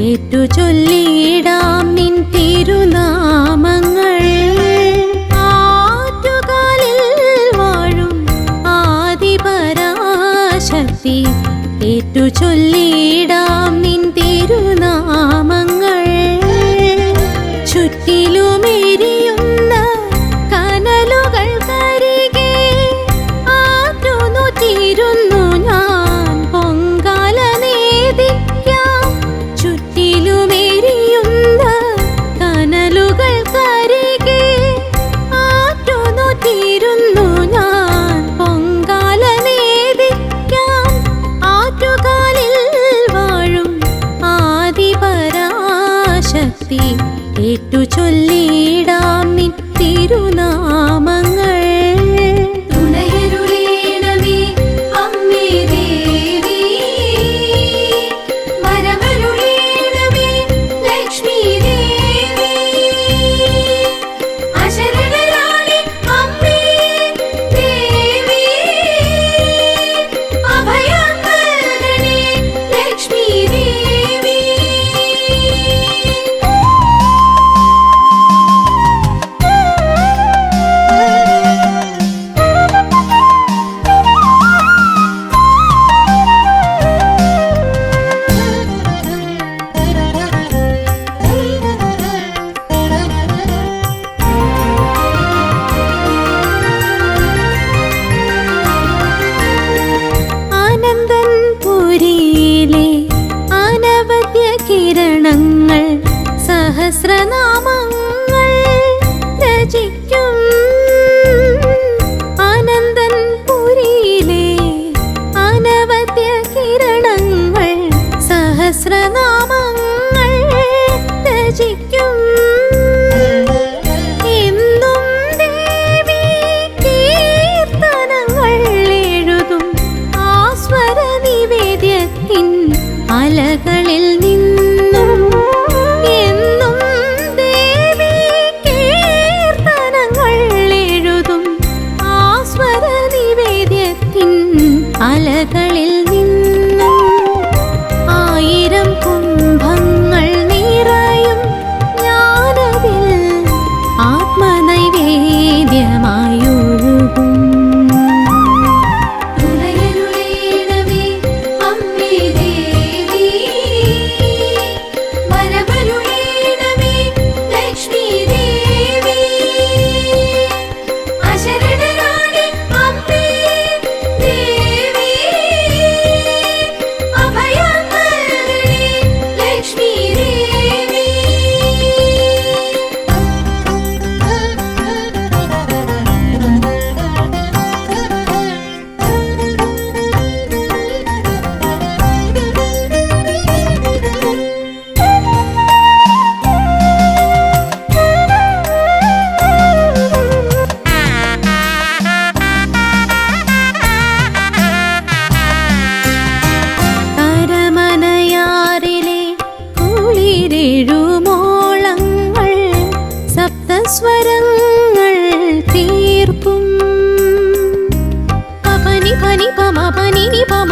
ഏറ്റു ചൊല്ലിടാം നിൻ തിരുനാമങ്ങൾ. ഏറ്റു ചൊല്ലിടാം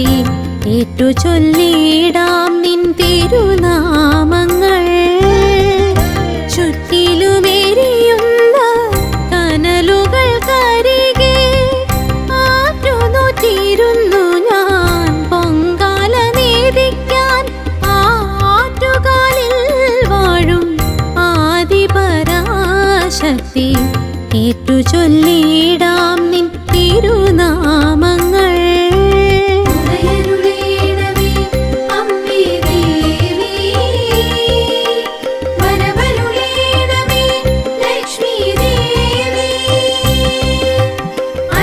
പരാശക്തി ഏറ്റു ചൊല്ലിടാം നിൻ തിരുനാമങ്ങൾ. ചുറ്റിലുമേരിയുന്ന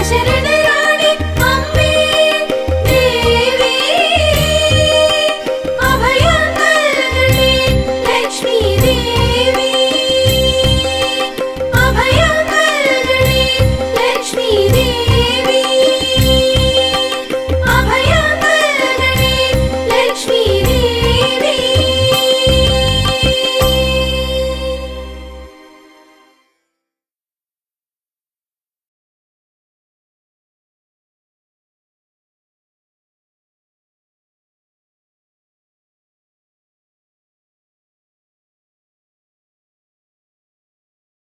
情侣。